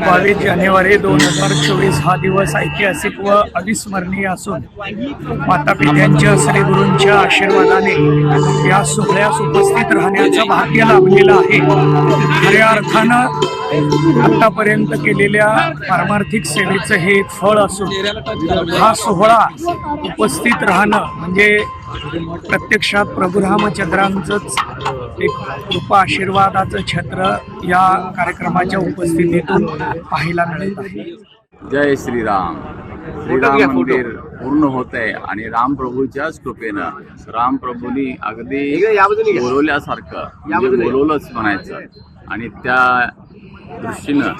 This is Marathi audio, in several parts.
बावीस जानेवारी दोन हजार चोवीस हा दिवस ऐतिहासिक व अविस्मरणीय असून माता पित्यांच्या श्री गुरूंच्या आशीर्वादाने या सोहळ्यास उपस्थित राहण्याचा भाग्य लाभलेलं आहे. खऱ्या अर्थानं आतापर्यंत केलेल्या पारमार्थिक सेवेचं हे एक फळ असून हा सोहळा उपस्थित राहणं म्हणजे प्रत्यक्षात प्रभू रामचंद्रांचंच एक कृपा आशीर्वादाचं छत्र या कार्यक्रमाच्या उपस्थितीतून पाहायला मिळत आहे. जय श्रीराम. श्रीराम मंदिर पूर्ण होत आहे आणि राम प्रभूच्याच कृपेनं राम प्रभूनी अगदी बोलवल्यासारखं म्हणजे बोलवलंच म्हणायचं. आणि त्या दृष्टीनं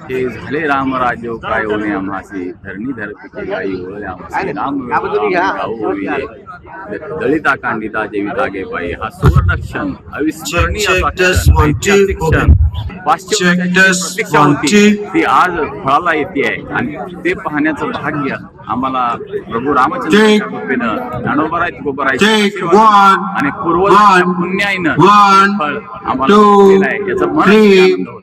हे झाले राम राज्य काय होणे आम्हासी धरणी धरती गाई होळे आम्हासी राम गाऊ होईल दलिता कांडिता बाई हा सुवर्ण क्षण अविस्मरणीय क्षण. ती आज फळाला येते आहे. आणि ते पाहण्याचं भाग्य आम्हाला प्रभू रामचंद्र. कृपेनं आणि पूर्व पुण्याईनं फळ आम्हाला याचा मन. आनंद होत.